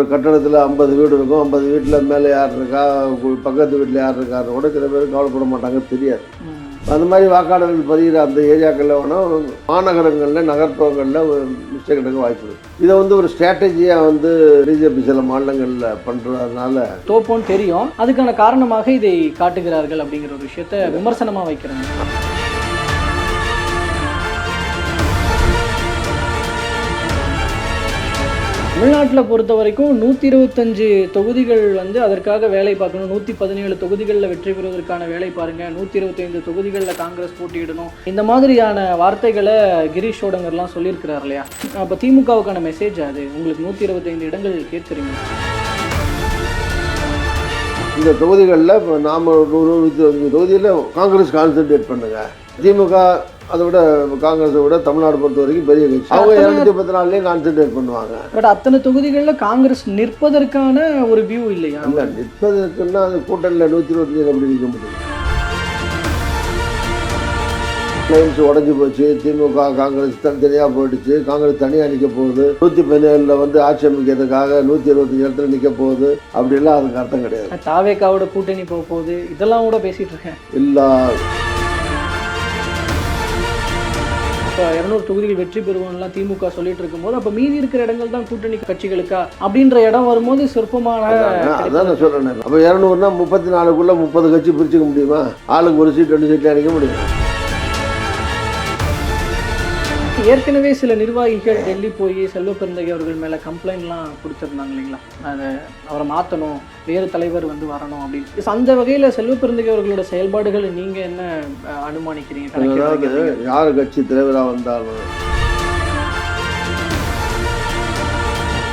ஒரு கட்டடத்தில் ஐம்பது வீடு இருக்கும். ஐம்பது வீட்டில் மேலே யார் இருக்கா பக்கத்து வீட்டில் யார் இருக்காருன்னு கூட சில பேர் கவலைப்பட மாட்டாங்க தெரியாது. அந்த மாதிரி வாக்காளர்கள் பதிகிற அந்த ஏரியாக்களில் வேணால் மாநகரங்களில் நகர்ப்புறங்களில் மிஸ்டேக் நடக்க வாய்ப்பு இருக்கு. இதை வந்து ஒரு ஸ்ட்ராட்டஜியாக வந்து பிஜேபி சில மாநிலங்களில் பண்ணுறதுனால தோப்போன்னு தெரியும். அதுக்கான காரணமாக இதை காட்டுகிறார்கள் அப்படிங்கிற ஒரு விஷயத்த விமர்சனமா வைக்கிறாங்க. தமிழ்நாட்டில் பொறுத்த வரைக்கும் நூற்றி இருபத்தஞ்சு தொகுதிகள் வந்து அதற்காக வேலை பார்க்கணும். நூற்றி பதினேழு தொகுதிகளில் வெற்றி பெறுவதற்கான வேலை பாருங்கள் நூற்றி இருபத்தைந்து தொகுதிகளில் காங்கிரஸ் போட்டியிடணும். இந்த மாதிரியான வார்த்தைகளை கிரீஷ் சோடங்கர்லாம் சொல்லியிருக்கிறார் இல்லையா? அப்போ திமுகவுக்கான மெசேஜ் அது. உங்களுக்கு நூற்றி இருபத்தைந்து இடங்கள் கேட்குறீங்க இந்த தொகுதிகளில் இப்போ நாம் நூறு தொகுதியில் காங்கிரஸ் கான்சென்ட்ரேட் பண்ணுங்கள் திமுக அதை விட காங்கிரஸை விட தமிழ்நாடு பொறுத்த வரைக்கும் பெரிய கட்சி. அவங்க இரநூத்தி பத்து நாள்லேயும் கான்சென்ட்ரேட் பண்ணுவாங்க. பட் அத்தனை தொகுதிகளில் காங்கிரஸ் நிற்பதற்கான ஒரு வியூ இல்லையா? இல்லை நிற்பதற்குன்னா அது கூட்டணியில் நூற்றி இருபத்தஞ்சு எப்படி நிற்க முடியும். லைன்ஸ் உடஞ்சி போச்சு திமுக காங்கிரஸ் தனித்தனியாக போயிடுச்சு. காங்கிரஸ் தனியாக நிற்க போகுது. நூற்றி பதினேழில் வந்து ஆட்சி அமைக்கிறதுக்காக நூற்றி இருபத்தஞ்சு இடத்துல நிற்க போகுது. அப்படிலாம் அதுக்கு அர்த்தம் கிடையாது. தாவேக்காவோட கூட்டணி போக போகுது. இதெல்லாம் கூட பேசிட்டு இருக்கேன். எல்லா இப்போ இரநூறு தொகுதிகள் வெற்றி பெறுவோம்லாம் திமுக சொல்லிட்டு இருக்கும்போது அப்போ மீதி இருக்கிற இடங்கள் தான் கூட்டணி கட்சிகளுக்கா? அப்படின்ற இடம் வரும்போது சொற்பமான அதான் நான் சொல்கிறேன் அப்போ இரநூறுனா முப்பத்தி நாலுக்குள்ளே முப்பது கட்சி பிரிச்சுக்க முடியுமா? ஆளுக்கு ஒரு சீட் ரெண்டு சீட்டில் அடிக்க முடியும்? ஏற்கனவே சில நிர்வாகிகள் டெல்லி போய் செல்வ பெருந்தகை அவர்கள் மேலே கம்ப்ளைண்ட்லாம் கொடுத்துருந்தாங்க இல்லைங்களா? அதை அவரை மாற்றணும் வேறு தலைவர் வந்து வரணும் அப்படின்னு. அந்த வகையில் செல்வ பெருந்தகை அவர்களோட செயல்பாடுகள் நீங்கள் என்ன அனுமானிக்கிறீங்க யார் கட்சி தலைவராக வந்தாலும்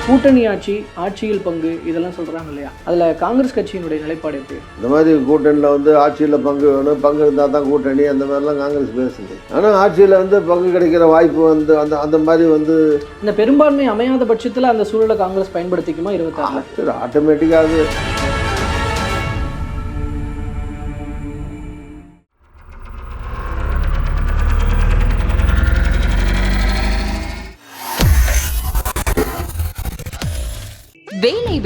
கூட்டணி ஆட்சி ஆட்சியில் பங்கு இதெல்லாம் சொல்கிறாங்க இல்லையா? அதில் காங்கிரஸ் கட்சியினுடைய நிலைப்பாடு எப்படி? இந்த மாதிரி கூட்டணியில் வந்து ஆட்சியில் பங்கு வேணும் பங்கு இருந்தால் தான் கூட்டணி அந்த மாதிரிலாம் காங்கிரஸ் பேசுது. ஆனால் ஆட்சியில் வந்து பங்கு கிடைக்கிற வாய்ப்பு வந்து அந்த அந்த மாதிரி வந்து இந்த பெரும்பான்மை அமையாத பட்சத்தில் அந்த சூழலை காங்கிரஸ் பயன்படுத்திக்குமா? இருபத்தாறுல சரி ஆட்டோமேட்டிக்காக.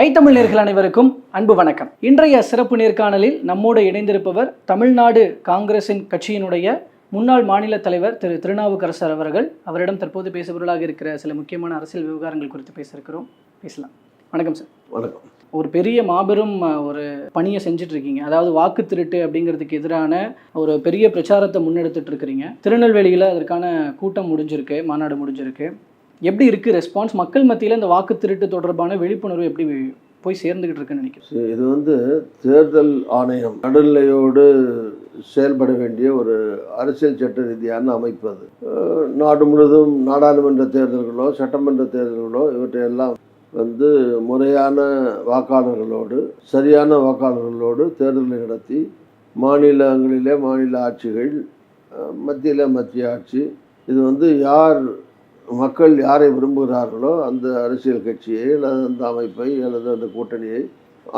ஐ தமிழ் நேர்கள் அனைவருக்கும் அன்பு வணக்கம். இன்றைய சிறப்பு நேர்காணலில் நம்மோடு இணைந்திருப்பவர் தமிழ்நாடு காங்கிரசின் கட்சியினுடைய முன்னாள் மாநில தலைவர் திரு திருநாவுக்கரசர் அவர்கள். அவரிடம் தற்போது பேசுபவர்களாக இருக்கிற சில முக்கியமான அரசியல் விவகாரங்கள் குறித்து பேச இருக்கிறோம் பேசலாம். வணக்கம் சார். வணக்கம். ஒரு பெரிய மாபெரும் ஒரு பணியை செஞ்சுட்டு இருக்கீங்க அதாவது வாக்கு திருட்டு அப்படிங்கிறதுக்கு எதிரான ஒரு பெரிய பிரச்சாரத்தை முன்னெடுத்துட்டு இருக்கிறீங்க திருநெல்வேலியில் அதற்கான கூட்டம் முடிஞ்சிருக்கு மாநாடு முடிஞ்சிருக்கு. எப்படி இருக்குது ரெஸ்பான்ஸ் மக்கள் மத்தியில் இந்த வாக்கு திருட்டு தொடர்பான விழிப்புணர்வு எப்படி போய் சேர்ந்துக்கிட்டு இருக்குன்னு நினைக்கிறேன் இது வந்து தேர்தல் ஆணையம் நடுநிலையோடு செயல்பட வேண்டிய ஒரு அரசியல் சட்ட ரீதியான அமைப்பு அது. நாடு முழுவதும் நாடாளுமன்ற தேர்தல்களோ சட்டமன்ற தேர்தல்களோ இவற்றையெல்லாம் வந்து முறையான வாக்காளர்களோடு சரியான வாக்காளர்களோடு தேர்தலை நடத்தி மாநிலங்களிலே மாநில ஆட்சிகள் மத்தியில் மத்திய ஆட்சி இது வந்து யார் மக்கள் யாரை விரும்புகிறார்களோ அந்த அரசியல் கட்சியை அல்லது அந்த அமைப்பை அல்லது அந்த கூட்டணியை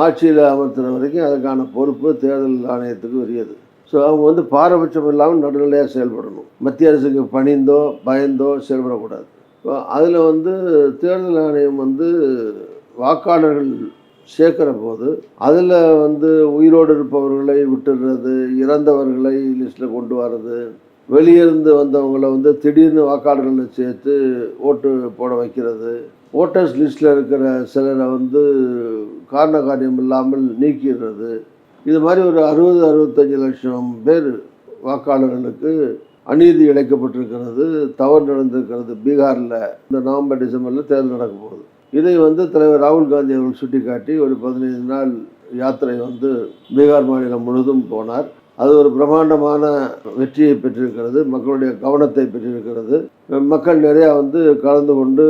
ஆட்சியில் அமர்த்துற வரைக்கும் அதுக்கான பொறுப்பு தேர்தல் ஆணையத்துக்கு உரியது. ஸோ அவங்க வந்து பாரபட்சம் இல்லாமல் நடுநிலையாக செயல்படணும். மத்திய அரசுக்கு பணிந்தோ பயந்தோ செயல்படக்கூடாது. அதில் வந்து தேர்தல் ஆணையம் வந்து வாக்காளர்கள் சேர்க்கிற போது அதில் வந்து உயிரோடு இருப்பவர்களை விட்டுடுறது இறந்தவர்களை லிஸ்ட்டில் கொண்டு வர்றது வெளியிருந்து வந்தவங்களை வந்து திடீர்னு வாக்காளர்களை சேர்த்து ஓட்டு போட வைக்கிறது. ஓட்டர்ஸ் லிஸ்ட்டில் இருக்கிற சிலரை வந்து காரண காரியம் இல்லாமல் நீக்கிடுறது. இது மாதிரி ஒரு அறுபது அறுபத்தஞ்சு லட்சம் பேர் வாக்காளர்களுக்கு அநீதி இழைக்கப்பட்டிருக்கிறது. தவறு நடந்திருக்கிறது பீகாரில். இந்த நவம்பர் டிசம்பரில் தேர்தல் நடக்க போகுது. இதை வந்து தலைவர் ராகுல் காந்தி அவர்கள் சுட்டிக்காட்டி ஒரு பதினைந்து நாள் யாத்திரை வந்து பீகார் மாநிலம் முழுதும் போனார். அது ஒரு பிரம்மாண்டமான வெற்றியை பெற்றிருக்கிறது மக்களுடைய கவனத்தை பெற்றிருக்கிறது. மக்கள் நிறையா வந்து கலந்து கொண்டு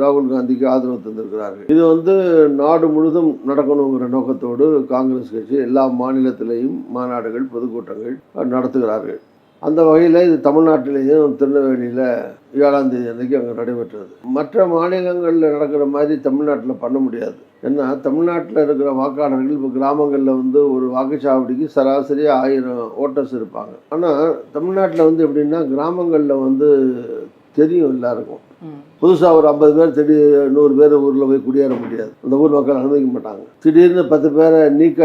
ராகுல் காந்திக்கு ஆதரவு தந்திருக்கிறார்கள். இது வந்து நாடு முழுதும் நடக்கணுங்கிற நோக்கத்தோடு காங்கிரஸ் கட்சி எல்லா மாநிலத்திலையும் மாநாடுகள் பொதுக்கூட்டங்கள் நடத்துகிறார்கள். அந்த வகையில் இது தமிழ்நாட்டிலேயும் திருநெல்வேலியில் ஏழாம் தேதி அன்றைக்கி அங்கே நடைபெற்றது. மற்ற மாநிலங்களில் நடக்கிற மாதிரி தமிழ்நாட்டில் பண்ண முடியாது. ஏன்னா தமிழ்நாட்டில் இருக்கிற வாக்காளர்கள் இப்போ கிராமங்களில் வந்து ஒரு வாக்குச்சாவடிக்கு சராசரியாக ஆயிரம் ஓட்டர்ஸ் இருப்பாங்க. ஆனால் தமிழ்நாட்டில் வந்து எப்படின்னா கிராமங்களில் வந்து தெரியும் எல்லாருக்கும். புதுசாக ஒரு ஐம்பது பேர் திடீர் நூறு பேர் ஊரில் போய் குடியேற முடியாது. அந்த ஊர் மக்கள் அனுமதிக்க மாட்டாங்க. திடீர்னு பத்து பேரை நீக்க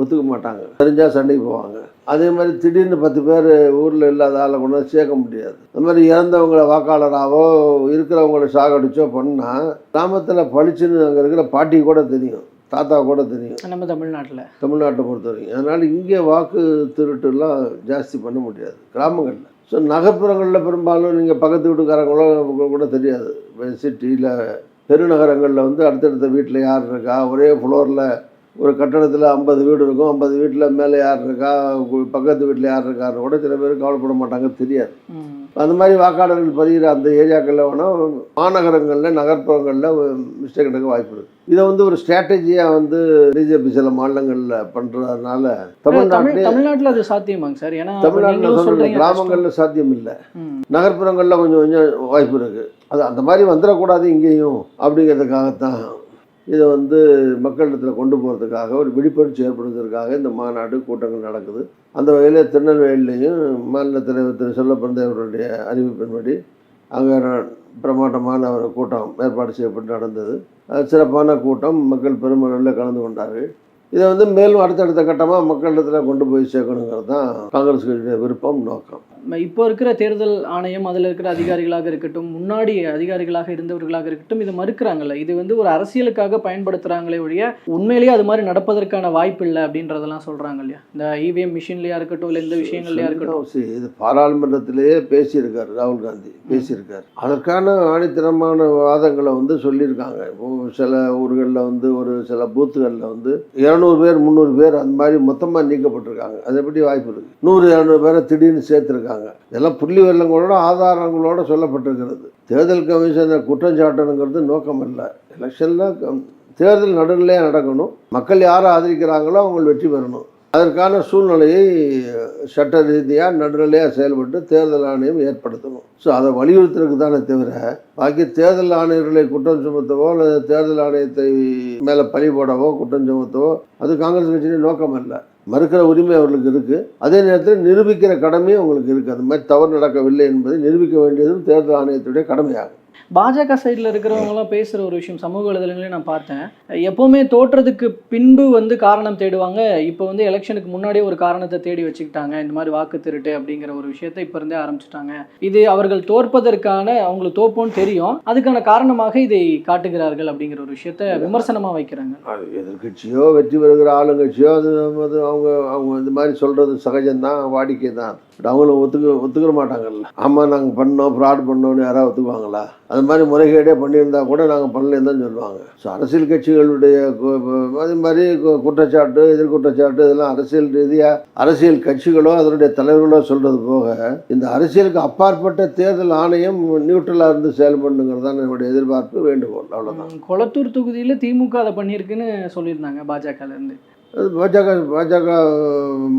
ஒத்துக்க மாட்டாங்க. தெரிஞ்சால் சண்டைக்கு போவாங்க. அதே மாதிரி திடீர்னு பத்து பேர் ஊரில் இல்லாத ஆளை கொண்டு வந்து சேர்க்க முடியாது. அந்த மாதிரி இறந்தவங்கள வாக்காளராகவோ இருக்கிறவங்கள சாகடிச்சோ பண்ணால் கிராமத்தில் பளிச்சுன்னு அங்கே இருக்கிற பாட்டி கூட தெரியும் தாத்தா கூட தெரியும். நம்ம தமிழ்நாட்டில். தமிழ்நாட்டை பொறுத்த வரைக்கும் அதனால் இங்கே வாக்கு திருட்டுலாம் ஜாஸ்தி பண்ண முடியாது கிராமங்களில். ஸோ நகர்ப்புறங்களில் பெரும்பாலும் நீங்கள் பக்கத்து வீட்டுக்காரங்களோ கூட தெரியாது. சிட்டியில் பெருநகரங்களில் வந்து அடுத்தடுத்த வீட்டில் யார் இருக்கா ஒரே ஃப்ளோரில் ஒரு கட்டடத்தில் ஐம்பது வீடு இருக்கும். ஐம்பது வீட்டில் மேலே யார் இருக்கா? பக்கத்து வீட்டில் யார் இருக்கான்னு கூட சில பேர் கவலைப்பட மாட்டாங்க தெரியாது. அந்த மாதிரி வாக்காளர்கள் பதிகிற அந்த ஏரியாக்களில் வேணால் மாநகரங்களில் நகர்ப்புறங்களில் மிஸ்டேக் நடக்க வாய்ப்பு இருக்குது இதை வந்து ஒரு ஸ்ட்ராட்டஜியாக வந்து பிஜேபி சில மாநிலங்களில் பண்ணுறதுனால தமிழ் தமிழ்நாட்டிலே தமிழ்நாட்டில் அது சாத்தியமாங்க சார். ஏன்னா தமிழ்நாட்டில் சொல்கிற கிராமங்களில் சாத்தியம் இல்லை. நகர்ப்புறங்களில் கொஞ்சம் கொஞ்சம் வாய்ப்பு இருக்குது அது அந்த மாதிரி வந்துடக்கூடாது இங்கேயும் அப்படிங்கிறதுக்காகத்தான் இதை வந்து மக்களிடத்தில் கொண்டு போகிறதுக்காக ஒரு விழிப்புணர்ச்சி ஏற்படுத்துறதுக்காக இந்த மாநாடு கூட்டங்கள் நடக்குது. அந்த வகையில் திருநெல்வேலியிலையும் மாநில தலைவர் திரு செல்லப்பிறந்தவருடைய அறிவிப்பின்படி அங்கே பிரமாண்டமான ஒரு கூட்டம் ஏற்பாடு செய்யப்பட்டு நடந்தது. அது சிறப்பான கூட்டம். மக்கள் பெருமளவில் கலந்து கொண்டார்கள். இதை வந்து மேலும் அடுத்தடுத்த கட்டமாக மக்களிடத்தில் கொண்டு போய் சேர்க்கணுங்கிறது தான் காங்கிரஸ் கட்சியுடைய விருப்பம் நோக்கம். இப்போ இருக்கிற தேர்தல் ஆணையம் அதில் இருக்கிற அதிகாரிகளாக இருக்கட்டும் முன்னாடி அதிகாரிகளாக இருந்தவர்களாக இருக்கட்டும் இதை மறுக்கிறாங்கல்ல. இது வந்து ஒரு அரசியலுக்காக பயன்படுத்துகிறாங்களே ஒழிய உண்மையிலேயே அது மாதிரி நடப்பதற்கான வாய்ப்பு இல்லை அப்படின்றதெல்லாம் சொல்கிறாங்க இல்லையா? இந்த இவிஎம் மிஷின்லையா இருக்கட்டும் இல்லை இந்த விஷயங்கள்லையா இருக்கட்டும். இது பாராளுமன்றத்திலேயே பேசியிருக்கார் ராகுல் காந்தி பேசியிருக்கார். அதற்கான ஆணித்தரமான வாதங்களை வந்து சொல்லியிருக்காங்க. இப்போ சில ஊர்களில் வந்து ஒரு சில பூத்துகளில் வந்து இரநூறு பேர் முந்நூறு பேர் அந்த மாதிரி மொத்தமாக நீக்கப்பட்டிருக்காங்க. அது எப்படி வாய்ப்பு இருக்குது நூறு இரநூறு பேரை திடீர்னு சேர்த்துருக்காங்க. இதெல்லாம் புள்ளி வெள்ளங்களோட ஆதாரங்களோட சொல்லப்பட்டிருக்கிறது. தேர்தல் கமிஷனை குற்றம் சாட்டணுங்கிறது நோக்கம் இல்லை எலெக்ஷனில் தேர்தல் நடுநிலையாக நடக்கணும். மக்கள் யாரை ஆதரிக்கிறாங்களோ அவங்க வெற்றி பெறணும். அதற்கான சூழ்நிலையை சட்ட ரீதியாக நடுநிலையாக செயல்பட்டு தேர்தல் ஆணையம் ஏற்படுத்தணும். ஸோ அதை வலியுறுத்துறதுக்கு தானே தவிர பாக்கி தேர்தல் ஆணையர்களை குற்றம் சுமத்தவோ அல்லது தேர்தல் ஆணையத்தை மேலே பழி போடவோ குற்றம் சுமத்தவோ அது காங்கிரஸ் கட்சியின் நோக்கம் இல்லை மறுக்கிற உரிமை அவர்களுக்கு இருக்குது அதே நேரத்தில் நிரூபிக்கிற கடமையும் அவங்களுக்கு இருக்குது அந்த மாதிரி தவறு நடக்கவில்லை என்பதை நிரூபிக்க வேண்டியதும் தேர்தல் ஆணையத்துடைய கடமையாகும். பாஜக சைடில் இருக்கிறவங்களாம் பேசுகிற ஒரு விஷயம் சமூக வலைதளங்களே நான் பார்த்தேன். எப்போவுமே தோற்றதுக்கு பின்பு வந்து காரணம் தேடுவாங்க. இப்போ வந்து எலெக்ஷனுக்கு முன்னாடியே ஒரு காரணத்தை தேடி வச்சுக்கிட்டாங்க. இந்த மாதிரி வாக்கு திருட்டு அப்படிங்கிற ஒரு விஷயத்தை இப்போ இருந்தே ஆரம்பிச்சிட்டாங்க. இது அவர்கள் தோற்பதற்கான அவங்களுக்கு தோப்போன்னு தெரியும். அதுக்கான காரணமாக இதை காட்டுகிறார்கள் அப்படிங்கிற ஒரு விஷயத்த விமர்சனமாக வைக்கிறாங்க. எதிர்கட்சியோ வெற்றி பெறுகிற ஆளுங்கட்சியோ அது அது அவங்க அவங்க இந்த மாதிரி சொல்கிறது சகஜம்தான் வாடிக்கை தான் அவங்களும் ஒத்துக்க ஒத்துக்கிற மாட்டாங்கல்ல. ஆமாம் நாங்கள் பண்ணோம் ஃப்ராட் பண்ணோன்னு யாராவது ஒத்துக்குவாங்களா? அது மாதிரி முறைகேடே பண்ணியிருந்தா கூட நாங்கள் பண்ணலன்னு தான் சொல்லுவாங்க. ஸோ அரசியல் கட்சிகளுடைய அது மாதிரி கு- குற்றச்சாட்டு எதிர்குற்றச்சாட்டு இதெல்லாம் அரசியல் ரீதியாக அரசியல் கட்சிகளோ அதனுடைய தலைவர்களோ சொல்கிறது போக இந்த அரசியலுக்கு அப்பாற்பட்ட தேர்தல் ஆணையம் நியூட்ரலாக இருந்து செயல்படணுங்கிறது தான் என்னுடைய எதிர்பார்ப்பு வேண்டுகோள். அவ்வளோதான் கொளத்தூர் தொகுதியில் திமுக அதை பண்ணியிருக்குன்னு சொல்லியிருந்தாங்க பாஜகலேருந்து பாஜக பாஜக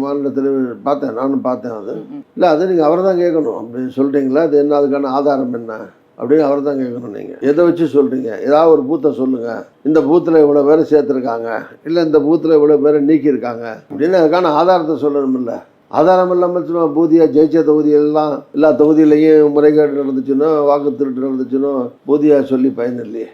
மாநில தலைவர் பார்த்தேன் நானும் பார்த்தேன் அது. இல்லை அது நீங்கள் அவரை தான் கேட்கணும். அப்படி சொல்கிறீங்களா அது என்ன அதுக்கான ஆதாரம் என்ன? அப்படின்னு அவரை தான் கேட்கணும் நீங்கள் எதை வச்சு சொல்கிறீங்க ஏதாவது ஒரு பூத்தை சொல்லுங்கள் இந்த பூத்தில் இவ்வளோ பேரை சேர்த்துருக்காங்க. இல்லை இந்த பூத்தில் இவ்வளோ பேரை நீக்கியிருக்காங்க. அப்படின்னு அதுக்கான ஆதாரத்தை சொல்லணுமில்ல ஆதாரம் இல்லாமல் சும்மா பூதியாக ஜெயிச்ச தொகுதியெல்லாம் எல்லா தொகுதியிலையும் முறைகேடு நடந்துச்சுன்னோ வாக்கு திருட்டு நடந்துச்சுன்னோ பூதியாக சொல்லி பயன் இல்லையே.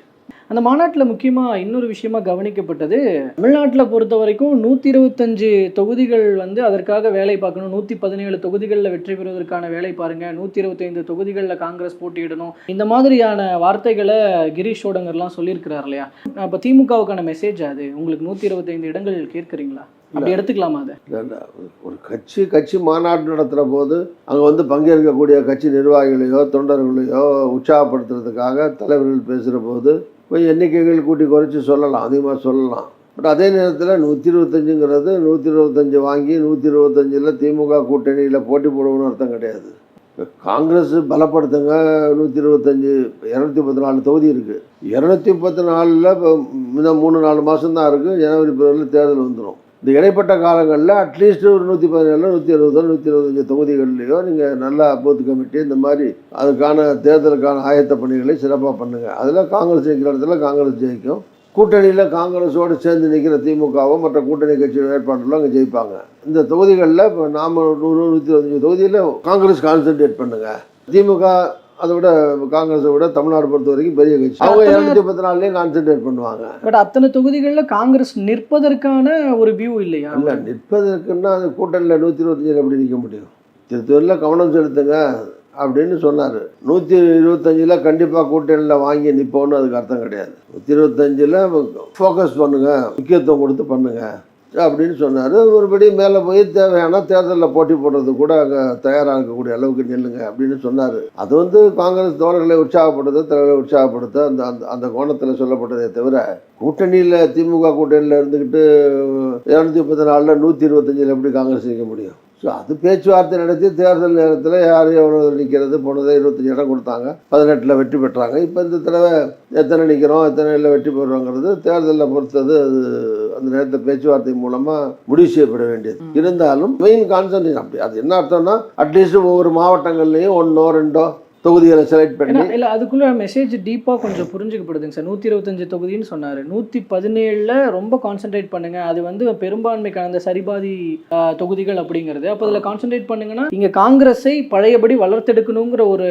அந்த மாநாட்டில் முக்கியமாக இன்னொரு விஷயமா கவனிக்கப்பட்டது தமிழ்நாட்டில் பொறுத்த வரைக்கும் நூற்றி இருபத்தஞ்சு தொகுதிகள் வந்து அதற்காக வேலை பார்க்கணும். நூற்றி பதினேழு தொகுதிகளில் வெற்றி பெறுவதற்கான வேலை பாருங்க. நூற்றி இருபத்தைந்து தொகுதிகளில் காங்கிரஸ் போட்டியிடணும். இந்த மாதிரியான வார்த்தைகளை கிரீஷ் சோடங்கர்லாம் சொல்லியிருக்கிறார் இல்லையா? அப்போ திமுகவுக்கான மெசேஜ் அது. உங்களுக்கு நூற்றி இருபத்தைந்து இடங்கள் கேட்குறீங்களா? அப்படி எடுத்துக்கலாமா அதை. ஒரு கட்சி கட்சி மாநாடு நடத்துகிற போது அங்கே வந்து பங்கேற்கக்கூடிய கட்சி நிர்வாகிகளையோ தொண்டர்களையோ உற்சாகப்படுத்துறதுக்காக தலைவர்கள் பேசுகிற போது எண்ணிக்கைகள் கூட்டி குறைச்சி சொல்லலாம் அதிகமாக சொல்லலாம். பட் அதே நேரத்தில் நூற்றி இருபத்தஞ்சுங்கிறது நூற்றி இருபத்தஞ்சு வாங்கி நூற்றி இருபத்தஞ்சில் திமுக கூட்டணியில் போட்டி போடுவோம்னு அர்த்தம் கிடையாது. இப்ப காங்கிரஸ் பலப்படுத்துங்க நூற்றி இருபத்தஞ்சி இரநூத்தி முப்பத்தி நாலு தொகுதி இருக்குது இரநூத்தி முப்பத்தி நாலில் இப்போ இன்னும் மூணு நாலு மாதம்தான் இருக்குது ஜனவரி பிறகு தேர்தல் வந்துடும் இந்த இடைப்பட்ட காலங்களில் அட்லீஸ்ட் ஒரு நூற்றி பதினேழு நூற்றி இருபதோ நூற்றி இருபத்தஞ்சி தொகுதிகள்லையோ நீங்கள் நல்லா பூத் கமிட்டி இந்த மாதிரி அதுக்கான தேர்தலுக்கான ஆயத்த பணிகளை சிறப்பாக பண்ணுங்கள் அதில் காங்கிரஸ் ஜெயிக்கிற இடத்துல காங்கிரஸ் ஜெயிக்கும். கூட்டணியில் காங்கிரஸோடு சேர்ந்து நிற்கிற திமுகவும் மற்ற கூட்டணி கட்சி வேட்பாளர்களும் அங்கே ஜெயிப்பாங்க. இந்த தொகுதிகளில் இப்போ நாம் நூறு நூற்றி இருபத்தஞ்சி தொகுதியில் காங்கிரஸ் கான்சென்ட்ரேட் பண்ணுங்கள் திமுக அதை விட காங்கிரஸை விட தமிழ்நாடு பொறுத்த வரைக்கும் பெரிய கட்சி. அவங்க இரநூத்தி பத்து நாள்லேயும் கான்சென்ட்ரேட் பண்ணுவாங்க. பட் அத்தனை தொகுதிகளில் காங்கிரஸ் நிற்பதற்கான ஒரு வியூ இல்லையா? இல்லை நிற்பதற்குன்னா அது கூட்டணியில் நூற்றி இருபத்தஞ்சில் எப்படி நிற்க முடியும்? திருத்தூரில் கவனம் செலுத்துங்க அப்படின்னு சொன்னார். நூற்றி இருபத்தஞ்சில் கண்டிப்பாக கூட்டணியில் வாங்கி நிற்போன்னு அதுக்கு அர்த்தம் கிடையாது. நூற்றி இருபத்தஞ்சில் ஃபோக்கஸ் பண்ணுங்கள் முக்கியத்துவம் கொடுத்து பண்ணுங்கள் அப்படின்னு சொன்னார். ஒருபடி மேலே போய் தேவையான தேர்தலில் போட்டி போடுறது கூட அங்கே தயாராக இருக்கக்கூடிய அளவுக்கு நில்லுங்க அப்படின்னு சொன்னார். அது வந்து காங்கிரஸ் தோழர்களை உற்சாகப்படுத்த தலைவர்களை உற்சாகப்படுத்த அந்த அந்த அந்த கோணத்தில் சொல்லப்பட்டதே தவிர கூட்டணியில் திமுக கூட்டணியில் இருந்துக்கிட்டு இரநூத்தி முப்பத்தி நாலில் நூற்றி இருபத்தஞ்சில் எப்படி காங்கிரஸ் நிற்க முடியும்? ஸோ அது பேச்சுவார்த்தை நடத்தி தேர்தல் நேரத்தில் யார் எவ்வளோ நிற்கிறது போனதை இருபத்தஞ்சி இடம் கொடுத்தாங்க. பதினெட்டில் வெற்றி பெற்றாங்க. இப்போ இந்த தடவை எத்தனை நிற்கிறோம் எத்தனை இல்லை வெற்றி பெறுறோங்கிறது தேர்தலில் பொறுத்தது அது அந்த நேரத்தில் பேச்சுவார்த்தை மூலமாக முடிவு செய்யப்பட வேண்டியது. இருந்தாலும் மெயின் கான்சன்ட்ரேஷன் அப்படி அது என்ன அர்த்தம்னா அட்லீஸ்ட் ஒவ்வொரு மாவட்டங்கள்லையும் ஒன்றோ ரெண்டோ தொகுதிகளை செலக்ட் பண்ணி இல்லை அதுக்குள்ள மெசேஜ் டீப்பாக கொஞ்சம் புரிஞ்சுக்கப்படுதுங்க சார். நூற்றி இருபத்தஞ்சு தொகுதின்னு சொன்னார். நூற்றி பதினேழில் ரொம்ப கான்சென்ட்ரேட் பண்ணுங்க. அது வந்து பெரும்பான்மைக்கான அந்த சரிபாதி தொகுதிகள் அப்படிங்கிறது. அப்போ அதில் கான்சென்ட்ரேட் பண்ணுங்கன்னா இங்கே காங்கிரஸை பழையபடி வளர்த்தெடுக்கணுங்கிற ஒரு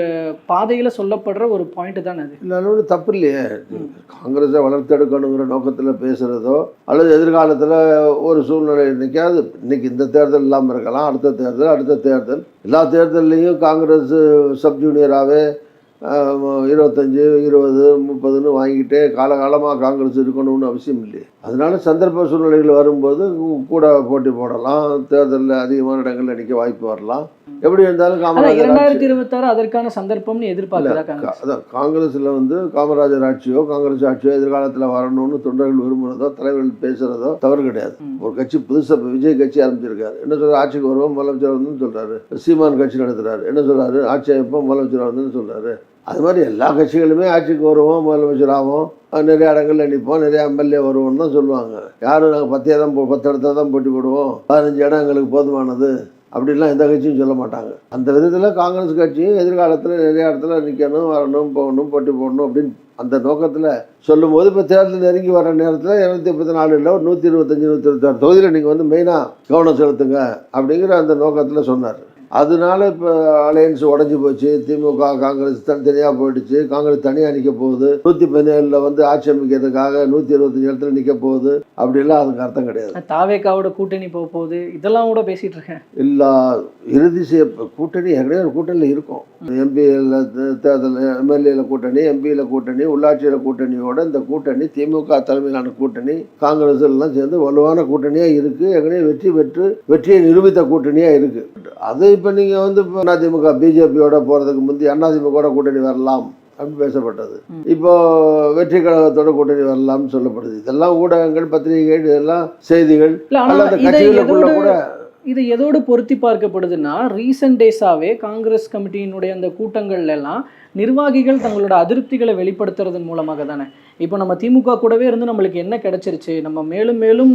பாதையில் சொல்லப்படுற ஒரு பாயிண்ட் தானே அது. இல்லை தப்பு இல்லையே. காங்கிரஸை வளர்த்தெடுக்கணுங்கிற நோக்கத்தில் பேசுகிறதோ அல்லது எதிர்காலத்தில் ஒரு சூழ்நிலை இன்னைக்காவது இன்னைக்கு இந்த தேர்தல் இல்லாமல் இருக்கலாம் அடுத்த தேர்தல் அடுத்த தேர்தல். எல்லா தேர்தல்லையும் காங்கிரஸ் சப் ஜூனியராகவே இருபத்தஞ்சி இருபது முப்பதுன்னு வாங்கிட்டே காலகாலமாக காங்கிரஸ் இருக்கணும்னு அவசியம் இல்லை அதனால சந்தர்ப்ப சூழ்நிலைகள் வரும்போது கூட போட்டி போடலாம். தேர்தலில் அதிகமான இடங்களில் நடிக்க வாய்ப்பு வரலாம். எப்படி இருந்தாலும் காமராஜர் இரண்டாயிரத்தி இருபத்தாறு அதற்கான சந்தர்ப்பம்னு எதிர்பார்க்குறதா காங்கிரஸ். அதான் காங்கிரஸில் வந்து காமராஜர் ஆட்சியோ காங்கிரஸ் ஆட்சியோ எதிர்காலத்தில் வரணும்னு தொண்டர்கள் விரும்புகிறதோ தலைவர்கள் பேசுகிறதோ தவறு கிடையாது. ஒரு கட்சி புதுசாக விஜய் கட்சி ஆரம்பிச்சிருக்காரு. என்ன சொல்றாரு? ஆட்சிக்கு வருவோம் முதலமைச்சர் வந்து சொல்கிறாரு சீமான் கட்சி நடத்துறாரு. என்ன சொல்கிறாரு ஆட்சி அமைப்போம் முதலமைச்சர் வந்துன்னு சொல்கிறாரு அது மாதிரி எல்லா கட்சிகளுமே ஆட்சிக்கு வருவோம் முதலமைச்சர் ஆகும் அஹ் நிறைய இடங்கள்ல நிற்போம் நிறைய எம்எல்ஏ வருவோம்னு தான் சொல்லுவாங்க. யாரும் நாங்கள் பத்தே தான் போ- பத்து இடத்துல தான் போட்டி போடுவோம். பதினஞ்சு இடம் எங்களுக்கு போதுமானது. அப்படிலாம் எந்த கட்சியும் சொல்ல மாட்டாங்க. அந்த விதத்தில் காங்கிரஸ் கட்சியும் எதிர்காலத்தில் நிறைய இடத்துல நிற்கணும் வரணும் போகணும் போட்டி போடணும் அப்படின்னு அந்த நோக்கத்தில் சொல்லும்போது இப்போ தேர்தல் நெருங்கி வர நேரத்தில் இரநூத்தி முப்பத்தி நாலு இல்லை ஒரு நூற்றி இருபத்தஞ்சி நூற்றி இருபத்தாறு தொகுதியில் நீங்கள் வந்து மெயினாக கவனம் செலுத்துங்க அப்படிங்கிற அந்த நோக்கத்தில் சொன்னார். அதனால இப்போ அலையன்ஸ் உடஞ்சி போச்சு. திமுக காங்கிரஸ் தனித்தனியாக போயிடுச்சு. காங்கிரஸ் தனியாக நிற்க போகுது. நூற்றி பதினேழில் வந்து ஆட்சி அமைக்கிறதுக்காக நூற்றி இருபத்தஞ்சி இடத்துல நிற்க போகுது. அப்படிலாம் அதுக்கு அர்த்தம் கிடையாது. தாவேக்காவோட கூட்டணி போக போகுது. இதெல்லாம் கூட பேசிட்டு இருக்கேன். எல்லா இறுதி செய்ய கூட்டணி ஏற்கனவே ஒரு கூட்டணியில் இருக்கும். எம்பியில் தேர்தல் எம்எல்ஏல கூட்டணி எம்பியில் கூட்டணி உள்ளாட்சியில் கூட்டணியோட இந்த கூட்டணி திமுக தலைமையிலான கூட்டணி காங்கிரஸ் எல்லாம் சேர்ந்து வலுவான கூட்டணியாக இருக்குது ஏற்கனவே வெற்றி பெற்று வெற்றியை நிரூபித்த கூட்டணியாக இருக்குது அது இப்போ நீங்கள் வந்து இப்போ அதிமுக பிஜேபியோட போகிறதுக்கு முந்தி அதிமுகவோட கூட்டணி வரலாம் அப்படின்னு பேசப்பட்டது. இப்போ வெற்றி கழகத்தோட கூட்டணி வரலாம்னு சொல்லப்படுது இதெல்லாம் ஊடகங்கள் பத்திரிகைகள் இதெல்லாம் செய்திகள் இல்லை அல்ல ஆனால் அந்த இதை கட்சிகளுக்குள்ள எதோட கூட இது எதோடு பொருத்தி பார்க்கப்படுதுன்னா ரீசெண்ட் டேஸாவே காங்கிரஸ் கமிட்டியினுடைய அந்த கூட்டங்கள்ல எல்லாம் நிர்வாகிகள் தங்களோட அதிருப்திகளை வெளிப்படுத்துறதன் மூலமாக தானே. இப்போ நம்ம திமுக கூடவே இருந்து நம்மளுக்கு என்ன கிடைச்சிருச்சு? நம்ம மேலும் மேலும்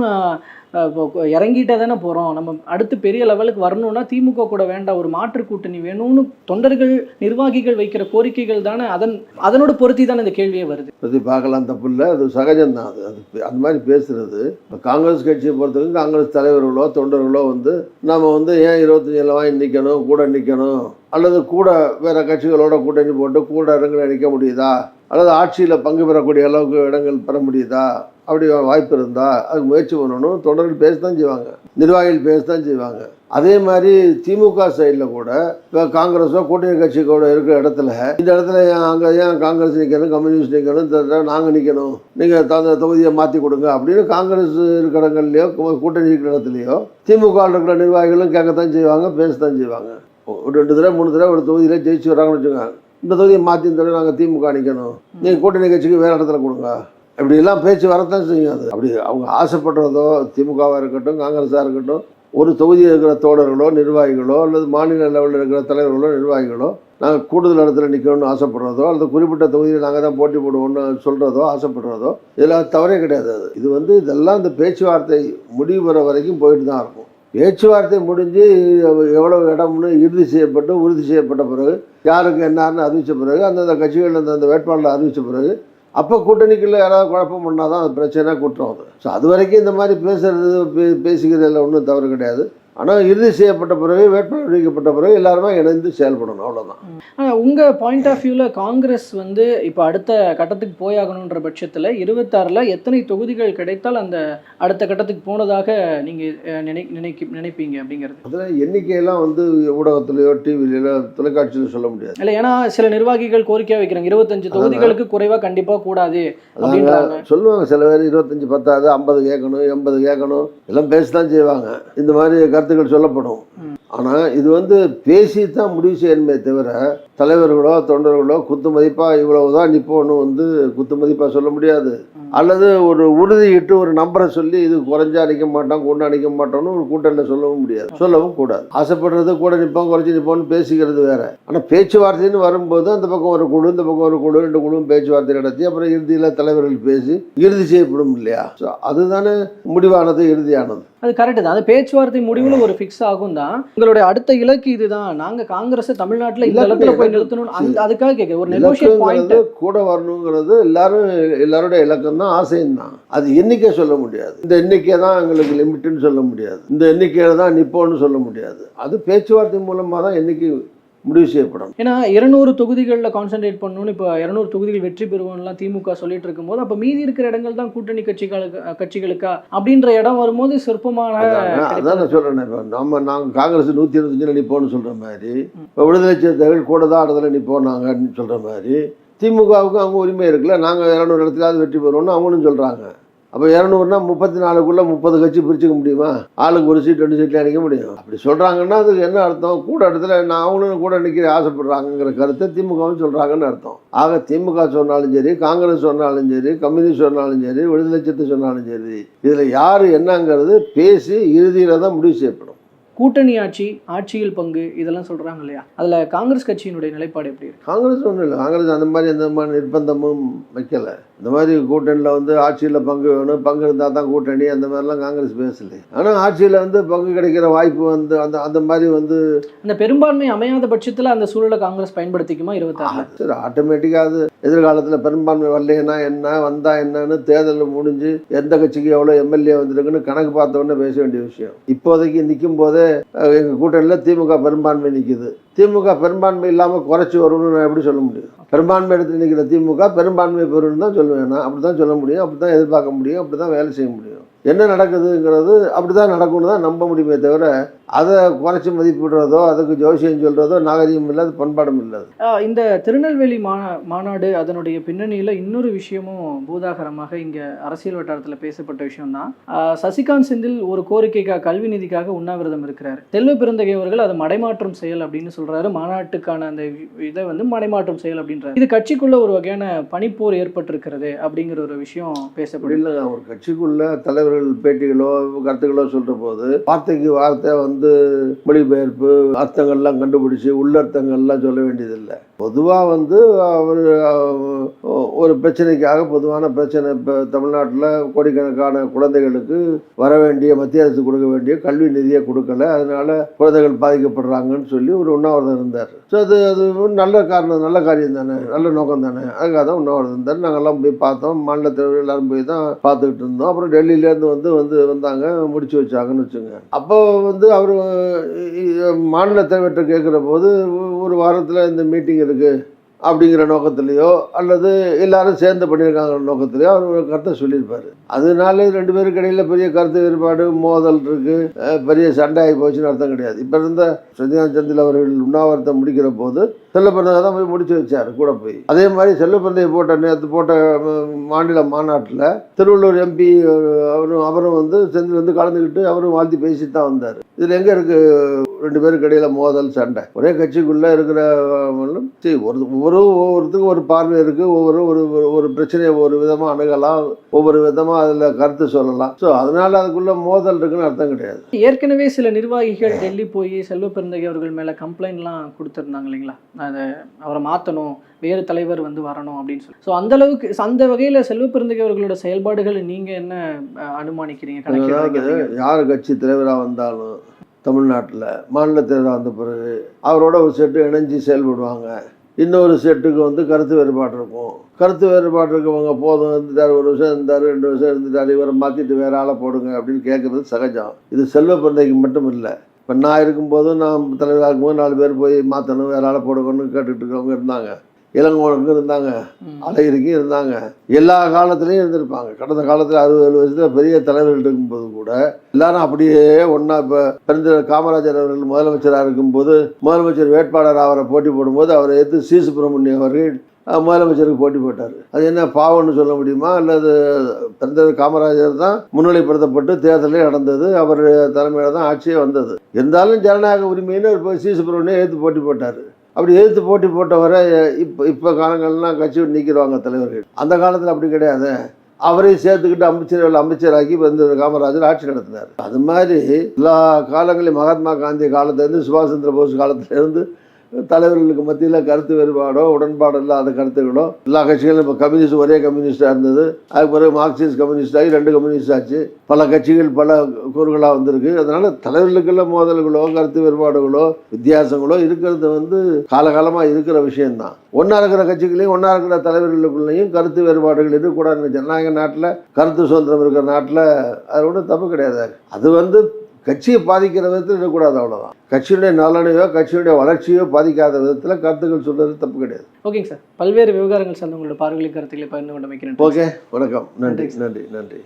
இறங்கிட்டே தானே போகிறோம் நம்ம அடுத்து பெரிய லெவலுக்கு வரணும்னா திமுக கூட வேண்டாம். ஒரு மாற்று கூட்டணி வேணும்னு தொண்டர்கள் நிர்வாகிகள் வைக்கிற கோரிக்கைகள் தானே. அதன் அதனோட பொருத்தி தானே இந்த கேள்வியே வருது. அது பார்க்கலாம் தப்பு இல்லை. அது சகஜம்தான். அது அது அந்த மாதிரி பேசுறது. இப்போ காங்கிரஸ் கட்சியை பொறுத்தவரைக்கும் காங்கிரஸ் தலைவர்களோ தொண்டர்களோ வந்து நம்ம வந்து ஏன் இருபத்தஞ்சில வாங்கி நிற்கணும் கூட நிற்கணும் அல்லது கூட வேறு கட்சிகளோட கூட்டணி போட்டு கூட இடங்களில் நிற்க முடியுதா? அல்லது ஆட்சியில் பங்கு பெறக்கூடிய அளவுக்கு இடங்கள் பெற முடியுதா? அப்படி வாய்ப்பு இருந்தால் அதுக்கு முயற்சி பண்ணணும். தொண்டர்கள் பேச தான் செய்வாங்க. நிர்வாகிகள் பேச தான் செய்வாங்க. அதே மாதிரி திமுக சைடில் கூட இப்போ காங்கிரஸோ கூட்டணி கட்சி கூட இருக்கிற இடத்துல இந்த இடத்துல ஏன் அங்கே ஏன் காங்கிரஸ் நிற்கணும் கம்யூனிஸ்ட் நிற்கணும் நாங்கள் நிற்கணும் நீங்கள் தந்த தொகுதியை மாற்றி கொடுங்க அப்படின்னு காங்கிரஸ் இருக்கிற இடங்கள்லையோ கூட்டணி இருக்கிற இடத்துலையோ திமுக இருக்கிற நிர்வாகிகளும் கேட்கத்தான் செய்வாங்க பேசத்தான் செய்வாங்க. ஒரு ரெண்டு தடவை மூணு தடவை ஒரு தொகுதியில் ஜெயிச்சு வராங்கன்னு வச்சுக்கோங்க. இந்த தொகுதியை மாற்றி இந்த தடவை நாங்கள் திமுக நிற்கணும் நீங்கள் கூட்டணி கட்சிக்கு வேறு இடத்துல கொடுங்க. இப்படியெல்லாம் பேச்சு வரத்தான் செய்யும் அது. அப்படி அவங்க ஆசைப்படுறதோ திமுகவாக இருக்கட்டும் காங்கிரஸாக இருக்கட்டும் ஒரு தொகுதியில் இருக்கிற தோழர்களோ நிர்வாகிகளோ அல்லது மாநில லெவலில் இருக்கிற தலைவர்களோ நிர்வாகிகளோ நாங்கள் கூடுதல் இடத்துல நிற்கணும்னு ஆசைப்படுறதோ அல்லது குறிப்பிட்ட தொகுதியில் நாங்கள் தான் போட்டி போடுவோம்னு சொல்கிறதோ ஆசைப்படுறதோ இதில் தவறே கிடையாது அது. இது வந்து இதெல்லாம் இந்த பேச்சுவார்த்தை முடிவு பெற வரைக்கும் போயிட்டு தான் இருக்கும். பேச்சுவார்த்தை முடிஞ்சு எவ்வளோ இடம்னு இறுதி செய்யப்பட்டு உறுதி செய்யப்பட்ட பிறகு யாருக்கு என்னன்னு அறிவித்த பிறகு அந்தந்த கட்சிகள் அந்தந்த வேட்பாளர் அறிவித்த பிறகு அப்போ கூட்டணிக்குள்ளே யாராவது குழப்பம் பண்ணால் தான் அது பிரச்சனை குற்றம் அது. ஸோ அது வரைக்கும் இந்த மாதிரி பேசுகிறது பே பேசிக்கிறதுல ஒன்றும் தவறு கிடையாது. ஆனால் இறுதி செய்யப்பட்ட பிறகு வேட்பாளர் அறிவிக்கப்பட்ட பிறகு எல்லாருமே இணைந்து செயல்படணும் அவ்வளோதான் ஆனால் உங்கள் பாயிண்ட் ஆஃப் வியூவில் காங்கிரஸ் வந்து இப்போ அடுத்த கட்டத்துக்கு போயாகணுன்ற பட்சத்தில் இருபத்தாறில் எத்தனை தொகுதிகள் கிடைத்தால் அந்த அடுத்த கட்டத்துக்கு போனதாக நீங்கள் நினை நினைக்க நினைப்பீங்க அப்படிங்கிறது? அதில் எண்ணிக்கையெல்லாம் வந்து ஊடகத்திலேயோ டிவிலையோ தொலைக்காட்சியில சொல்ல முடியாது. இல்லை ஏன்னா சில நிர்வாகிகள் கோரிக்கையாக வைக்கிறாங்க. இருபத்தஞ்சு தொகுதிகளுக்கு குறைவாக கண்டிப்பாக கூடாது சொல்லுவாங்க சில பேர் இருபத்தஞ்சி பத்தாது ஐம்பது கேட்கணும் எண்பது கேட்கணும் எல்லாம் பேச தான் செய்வாங்க. இந்த மாதிரி கருத்துக்கள் சொல்லப்படும். ஆனால் இது வந்து பேசி தான் முடிவு செய்யணுமே தவிர தலைவர்களோ தொண்டர்களோ குத்து மதிப்பாக இவ்வளவுதான் நிற்போன்னு வந்து குத்து மதிப்பாக சொல்ல முடியாது. அல்லது ஒரு உறுதியிட்டு ஒரு நம்பரை சொல்லி இது குறைஞ்சா நிற்க மாட்டோம் கூட நிற்க மாட்டோம்னு ஒரு கூட்டணியில் சொல்லவும் முடியாது. சொல்லவும் கூடாது. ஆசைப்படுறது கூட நிற்போம் குறைச்சி நிற்போம்னு பேசிக்கிறது வேற. ஆனால் பேச்சுவார்த்தைன்னு வரும்போது அந்த பக்கம் ஒரு குழு இந்த பக்கம் ஒரு குழு ரெண்டு குழுவும் பேச்சுவார்த்தை நடத்தி அப்புறம் இறுதியில் தலைவர்கள் பேசி இறுதி செய்யப்படும் இல்லையா? ஸோ அதுதானே முடிவானது இறுதியானது. அது கரெக்டு தான். அது பேச்சுவார்த்தை முடிவில் ஒரு ஃபிக்ஸ் ஆகும் தான். உங்களுடைய அடுத்த இலக்கு இதுதான். நாங்கள் காங்கிரஸை தமிழ்நாட்டில் இந்த இடத்துல போய். நிறுத்தணும் அதுக்காக கேட்க ஒரு நெகோஷியேட் பாயிண்ட் கூட வரணுங்கிறது எல்லாரும் எல்லாருடைய இலக்கம் தான் ஆசையும் தான் அது எண்ணிக்கை சொல்ல முடியாது. இந்த எண்ணிக்கை தான் எங்களுக்கு லிமிட்டுன்னு சொல்ல முடியாது. இந்த எண்ணிக்கையில தான் நிப்போன்னு சொல்ல முடியாது. அது பேச்சுவார்த்தை மூலமாக தான் எண்ணிக்கை முடிவு செய்யப்படும். ஏன்னா இருநூறு தொகுதிகளில் கான்சென்ட்ரேட் பண்ணணும்னு இப்போ இருநூறு தொகுதிகள் வெற்றி பெறுவோம்லாம் திமுக சொல்லிட்டு இருக்கும்போது அப்போ மீதி இருக்கிற இடங்கள் தான் கூட்டணி கட்சிகளுக்கு கட்சிகளுக்கா? அப்படின்ற இடம் வரும்போது சொற்பமான அதான் நான் சொல்கிறேன் இப்போ நம்ம நாங்கள் காங்கிரஸ் நூற்றி இருபத்தஞ்சில் நிற்போம்னு சொல்கிற மாதிரி இப்போ விடுதலை சிறுத்தைகள் கூட தான் இடத்துல நிற்போம் நாங்கன்னு சொல்கிற மாதிரி திமுகவுக்கும் அவங்க உரிமை இருக்குல்ல. நாங்கள் இரநூறு இடத்துலாவது வெற்றி பெறுவோம்னு அவங்களும் சொல்கிறாங்க அப்போ இரநூறுனா முப்பத்தி நாலுக்குள்ளே முப்பது கட்சி பிரிச்சுக்க முடியுமா? ஆளுக்கு ஒரு சீட் ரெண்டு சீட்டில் நிற்க முடியும். அப்படி சொல்கிறாங்கன்னா அதுக்கு என்ன அர்த்தம்? கூட இடத்துல நான் அவங்களும் கூட நிற்கிற ஆசைப்படுறாங்கங்கிற கருத்தை திமுகவும் சொல்கிறாங்கன்னு அர்த்தம். ஆக திமுக சொன்னாலும் சரி காங்கிரஸ் சொன்னாலும் சரி கம்யூனிஸ்ட் சொன்னாலும் சரி விடுதலை சொன்னாலும் சரி இதில் யார் என்னங்கிறது பேசி இறுதியில் தான் முடிவு செய்யப்படும். கூட்டணி ஆட்சி ஆட்சியில் பங்கு இதெல்லாம் சொல்கிறாங்க இல்லையா? அதில் காங்கிரஸ் கட்சியினுடைய நிலைப்பாடு எப்படி இருக்கு? காங்கிரஸ் ஒன்றும் இல்லை. காங்கிரஸ் அந்த மாதிரி எந்த மாதிரி நிர்பந்தமும் வைக்கலை. இந்த மாதிரி கூட்டணியில் வந்து ஆட்சியில் பங்கு வேணும் பங்கு இருந்தால் தான் கூட்டணி அந்த மாதிரிலாம் காங்கிரஸ் பேசலை ஆனால் ஆட்சியில் வந்து பங்கு கிடைக்கிற வாய்ப்பு வந்து அந்த அந்த மாதிரி வந்து அந்த பெரும்பான்மை அமையாத பட்சத்துல அந்த சூழலை காங்கிரஸ் பயன்படுத்திக்குமா இருபத்தாறு சரி ஆட்டோமேட்டிக்காக அது எதிர்காலத்தில் பெரும்பான்மை வரலைன்னா என்ன வந்தா என்னன்னு தேர்தல் முடிஞ்சு எந்த கட்சிக்கு எவ்வளோ எம்எல்ஏ வந்திருக்குன்னு கணக்கு பார்த்த உடனே பேச வேண்டிய விஷயம். இப்போதைக்கு நிற்கும் போதே எங்கள் கூட்டணியில் திமுக பெரும்பான்மை நிற்கிது திமுக பெரும்பான்மை இல்லாமல் குறைச்சி வரும்னு நான் எப்படி சொல்ல முடியும்? பெரும்பான்மை எடுத்து நிற்கிற திமுக பெரும்பான்மை பெறும்னு தான் சொல்லுவேன் நான். அப்படி தான் சொல்ல முடியும். அப்படி தான் எதிர்பார்க்க முடியும். அப்படி தான் வேலை செய்ய முடியும். என்ன நடக்குதுங்கிறது அப்படி தான் நடக்கும்னு தான் நம்ப முடியுமே தவிர அதை குறைச்சி மதிப்பிடுறதோ அதுக்கு ஜோசியம் சொல்கிறதோ நாகரிகம் இல்லாத பண்பாடும் இல்லாது. இந்த திருநெல்வேலி மா மாநாடு அதனுடைய பின்னணியில் இன்னொரு விஷயமும் பூதாகரமாக இங்கே அரசியல் வட்டாரத்தில் பேசப்பட்ட விஷயம்தான். ஆஹ் சசிகாந்த் செந்தில் ஒரு கோரிக்கைக்காக கல்வி நிதிக்காக உண்ணாவிரதம் இருக்கிறார். செல்வ பெருந்தகை அவர்கள் அது மடைமாற்றம் செயல் அப்படின்னு சொல்றாரு. மாநாட்டுக்கான அந்த இதை வந்து மடைமாற்றம் செயல் அப்படின்றாரு. இது கட்சிக்குள்ள ஒரு வகையான பனிப்போர் ஏற்பட்டிருக்கிறது அப்படிங்கிற ஒரு விஷயம் அப்படி பேசப்படுது. இல்லைங்க ஒரு கட்சிக்குள்ள தலைவர்கள் பேட்டிகளோ கருத்துக்களோ சொல்கிற போது வார்த்தைக்கு வார்த்தை வந்து வந்து மொழிபெயர்ப்பு அர்த்தங்கள்லாம் கண்டுபிடிச்சி உள்ளர்த்தங்கள்லாம் சொல்ல வேண்டியதில்லை. பொதுவாக வந்து அவர் ஒரு பிரச்சனைக்காக பொதுவான பிரச்சனை இப்போ தமிழ்நாட்டில் கோடிக்கணக்கான குழந்தைகளுக்கு வர வேண்டிய மத்திய அரசு கொடுக்க வேண்டிய கல்வி நிதியை கொடுக்கல. அதனால் குழந்தைகள் பாதிக்கப்படுறாங்கன்னு சொல்லி ஒரு உண்ணாவிரதம் இருந்தார். ஸோ அது அது ஒரு நல்ல காரணம் நல்ல காரியம் தானே நல்ல நோக்கம் தானே. அதுக்காக தான் உண்ணாவிரதம் இருந்தார். நாங்கள்லாம் போய் பார்த்தோம். மாநில தலைவர் எல்லாரும் போய் தான் பார்த்துக்கிட்டு இருந்தோம். அப்புறம் டெல்லியிலேருந்து வந்து வந்து வந்தாங்க முடிச்சு வச்சாங்கன்னு வச்சுங்க. அப்போ வந்து அவர் மாநில தலைவர்கிட்ட கேட்குற போது ஒரு வாரத்தில் இந்த மீட்டிங் இருக்குது அப்படிங்கிற நோக்கத்துலேயோ அல்லது எல்லாரும் சேர்ந்து பண்ணியிருக்காங்கிற நோக்கத்துலேயோ அவர் ஒரு கருத்தை சொல்லியிருப்பார். அதனால ரெண்டு பேருக்கு இடையில் பெரிய கருத்து வேறுபாடு மோதல் இருக்குது பெரிய சண்டை ஆகி போச்சுன்னு அர்த்தம் கிடையாது. இப்போ இருந்த சத்யநாத் சந்தில் அவர்கள் உண்ணாவிரதம் முடிக்கிற போது செல்லப்பிறந்தகை தான் போய் முடிச்சு வச்சார் கூட போய். அதே மாதிரி செல்லப்பிறந்தையை போட்ட நேற்று போட்ட மாநில மாநாட்டில் திருவள்ளூர் எம்பி அவரும் அவரும் வந்து செந்தில் வந்து கலந்துக்கிட்டு அவரும் வாழ்த்தி பேசிட்டு தான் வந்தார். இதில் எங்கே இருக்குது ரெண்டு பேருக்கு இடையில மோதல் சண்டை? ஒரே கட்சிக்குள்ளே இருக்கிற சரி ஒரு ஒவ்வொரு ஒவ்வொருத்துக்கும் ஒரு பார்வை இருக்குது ஒவ்வொரு ஒரு ஒரு- பிரச்சனையை ஒரு விதமாக அணுகலாம் ஒவ்வொரு விதமாக அதில் கருத்து சொல்லலாம். ஸோ அதனால் அதுக்குள்ளே மோதல் இருக்குன்னு அர்த்தம் கிடையாது. ஏற்கனவே சில நிர்வாகிகள் டெல்லி போய் செல்வ பெருந்தகை அவர்கள் மேலே கம்ப்ளைண்ட்லாம் கொடுத்துருந்தாங்க இல்லைங்களா? அதை அவரை மாற்றணும் வேறு தலைவர் வந்து வரணும் அப்படின்னு சொல்லி. ஸோ அந்த அளவுக்கு அந்த வகையில் செல்வ பெருந்தகை அவர்களோட செயல்பாடுகள் நீங்கள் என்ன அனுமானிக்கிறீங்க அதாவது யார் கட்சி தலைவராக வந்தாலும் தமிழ்நாட்டில் மாநில தலைவராக வந்த பிறகு அவரோட ஒரு செட்டு இணைஞ்சு செயல்படுவாங்க. இன்னொரு செட்டுக்கு வந்து கருத்து வேறுபாடு இருக்கும். கருத்து வேறுபாடு இருக்கவங்க போதும் இருந்துட்டார் ஒரு வருஷம் இருந்தார் ரெண்டு வருஷம் இருந்துட்டார் இவரை மாற்றிட்டு வேற ஆளை போடுங்க அப்படின்னு கேட்குறது சகஜம். இது செல்வ பிறந்தைக்கு மட்டும் இல்லை. இப்போ நான் இருக்கும்போதும் நான் தலைவராக இருக்கும்போது நாலு பேர் போய் மாற்றணும் வேற ஆளை போடுங்கன்னு கேட்டுட்டு இருக்கவங்க இருந்தாங்க. இளங்கோனுக்கும் இருந்தாங்க அழகிரிக்கும் இருந்தாங்க. எல்லா காலத்துலேயும் இருந்திருப்பாங்க. கடந்த காலத்தில் அறுபது ஏழு வருஷத்தில் பெரிய தலைவர்கள் இருக்கும்போது கூட எல்லாரும் அப்படியே ஒன்றா இப்போ பெருந்த காமராஜர் அவர்கள் முதலமைச்சராக இருக்கும்போது முதலமைச்சர் வேட்பாளர் அவரை போட்டி போடும்போது அவரை எதிர்த்து சி சுப்பிரமணியம் அவர்கள் முதலமைச்சருக்கு போட்டி போட்டார். அது என்ன பாவம்னு சொல்ல முடியுமா? அல்லது பிறந்தது காமராஜர் தான் முன்னிலைப்படுத்தப்பட்டு தேர்தலே நடந்தது அவர் தலைமையில் தான் ஆட்சியே வந்தது. இருந்தாலும் ஜனநாயக உரிமைன்னு ஒரு சி சுப்பிரமணியம் எதிர்த்து போட்டி போட்டார். அப்படி எதிர்த்து போட்டி போட்டவரை இப்போ இப்போ காலங்கள்லாம் கட்சி நீக்கிடுவாங்க தலைவர்கள். அந்த காலத்தில் அப்படி கிடையாது. அவரையும் சேர்த்துக்கிட்டு அமைச்சர்கள் அமைச்சராக்கி வந்து காமராஜர் ஆட்சி நடத்தினார். அது மாதிரி எல்லா காலங்களையும் மகாத்மா காந்தி காலத்துலேருந்து சுபாஷ் சந்திர போஸ் காலத்திலேருந்து தலைவர்களுக்கு மத்தியில் கருத்து வேறுபாடோ உடன்பாடு இல்லாத கருத்துகளோ எல்லா கட்சிகளும் இப்போ கம்யூனிஸ்ட் ஒரே கம்யூனிஸ்டாக இருந்தது. அதுக்கு பிறகு மார்க்சிஸ்ட் கம்யூனிஸ்ட் ஆகி ரெண்டு கம்யூனிஸ்ட் ஆச்சு. பல கட்சிகள் பல கூறுகளாக வந்திருக்கு. அதனால் தலைவர்களுக்குள்ள மோதல்களோ கருத்து வேறுபாடுகளோ வித்தியாசங்களோ இருக்கிறது வந்து காலகாலமாக இருக்கிற விஷயம்தான். ஒன்றா இருக்கிற கட்சிகளையும் ஒன்றா இருக்கிற தலைவர்களுக்குள்ளேயும் கருத்து வேறுபாடுகள் இருக்கக்கூடாது ஜனநாயக நாட்டில் கருத்து சுதந்திரம் இருக்கிற நாட்டில் அது ஒன்றும் தப்பு கிடையாது. அது வந்து கட்சியை பாதிக்கிற விதத்தில் இருக்கக்கூடாது அவ்வளோதான் கட்சியுடைய நலனையோ கட்சியுடைய வளர்ச்சியோ பாதிக்காத விதத்தில் கருத்துக்கள் சொல்றது தப்பு கிடையாது. ஓகேங்க சார் பல்வேறு விவகாரங்கள் சார்ந்த உங்களோட பார்வைகளை கருத்துக்களை பகிர்ந்து கொண்டு வைக்கிறேன் ஓகே வணக்கம். நன்றி நன்றி நன்றி.